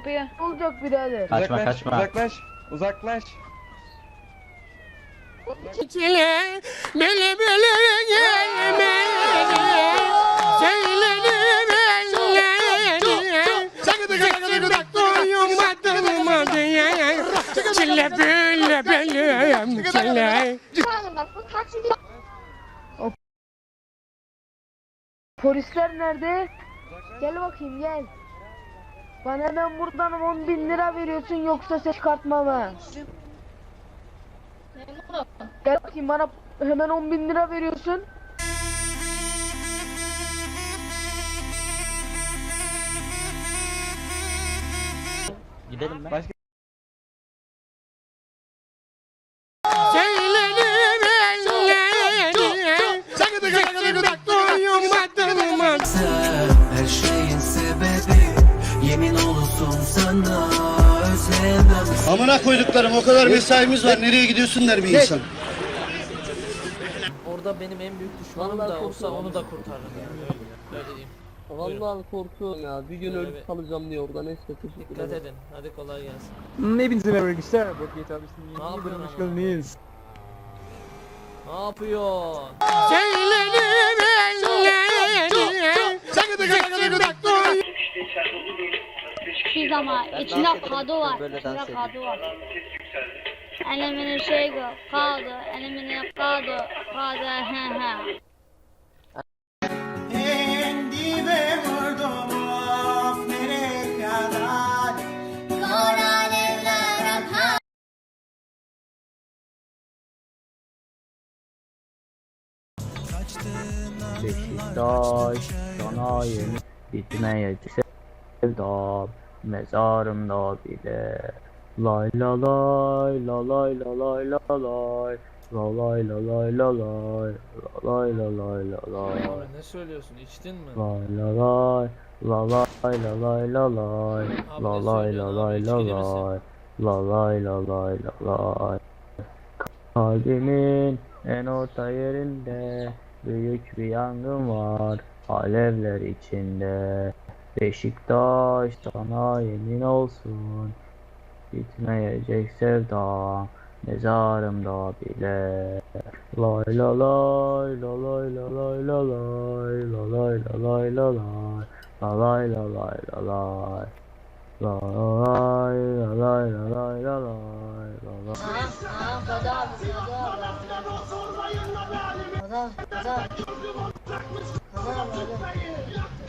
kapıyı. Olacak birader. Kaçma uzaklaş, kaçma. Uzaklaş. Uzaklaş. Çile bele bele gelme Çile bele bele çile Polisler nerede? Gel bakayım gel. Bana hemen buradan 10 bin lira veriyorsun yoksa ses çıkartmam ha. Gel bakayım bana hemen 10 bin lira veriyorsun. Gidelim ben. Başka olsun sana özlemem Amına koyduklarım o kadar mesaimiz var. Nereye gidiyorsun der bir insan. Orada benim en büyük düşmanım da olsa onu da kurtarırım yani öyle, öyle diyeyim. Vallahi korkuyorum ya. Bir gün ölüp kalacağım diye orada neyse teşekkür Dikkat ederim. edin. Hadi kolay gelsin. Hepinize merhaba arkadaşlar. Bakiyet abisinin Ne yeni yapıyorsun bölümüne hoş ama? geldiniz. Ne yapıyorsun? Söyledim ellerine Biz ama içinde kadı var. İçinde kadı var. Elimini şey gö, kadı, elimini kadı, kadı, he he. Beşiktaş sana yeni bitmeyecek sevdam mezarımda bile Lay la lay la lay la lay la lay La lay la lay la lay La lay la lay la lay ne söylüyorsun? İçtin mi? Lay la lay La lay la lay la lay La lay la lay la lay La lay la lay la lay Kalbimin en orta yerinde Büyük bir yangın var Alevler içinde Beşiktaş sana yemin olsun Bitmeyecek sevda Mezarımda bile Lay la lay la lay la lay la lay La lay la lay la lay La lay la lay la lay La lay la lay la lay la lay La lay Aa, kadı abi,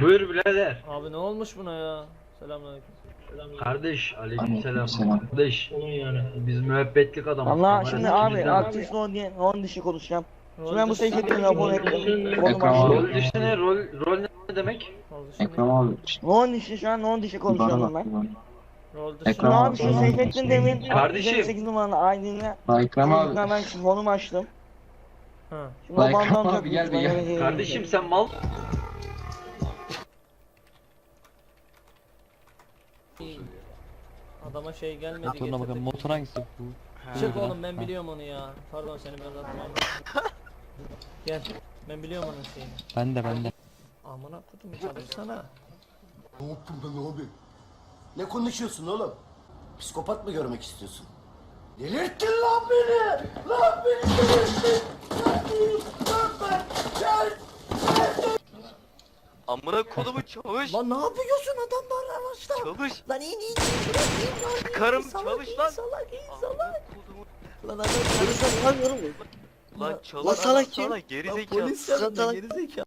Buyur birader. Abi ne olmuş buna ya? Selamünaleyküm. Kardeş aleykümselam. Kardeş. Biz müebbetlik adamız. Allah şimdi abi aktif on diye on dışı konuşacağım. Şimdi ben bu seyfetini abone ettim. Konum Rol açtım. dışı ne? Rol, rol ne demek? Rol dışı ne? On dışı şu an on dışı konuşuyorum ben. Dışı Şimdi abi şu Seyfettin demin Kardeşim. 8 numaralı aydınla Ekrem Çocuklar ben şu konum açtım. Ha. Şimdi o bandan takmış. gel bir gel. Kardeşim sen mal Adama şey gelmedi getirdik. bakın motor hangisi bu? Çık oğlum ben biliyorum onu ya. Pardon seni biraz atmam. Gel. Ben biliyorum onun şeyini. Ben de ben de. Amına kodum çalışsana. Ne yaptın ben abi? Ne konuşuyorsun oğlum? Psikopat mı görmek istiyorsun? Delirttin lan beni! Lan beni delirttin! Lan beni! Lan ben! Gel! Amına kodumu çavuş. Lan ne yapıyorsun adamlar araçta? Çavuş. Lan in in in bırak in lan. in, Karım, salak, çalış in, lan. Salak in salak. Amına kodumu. Lan adam Lan çavuş. Lan salak kim? geri Lan zekalı. polis yanında geri zekalı.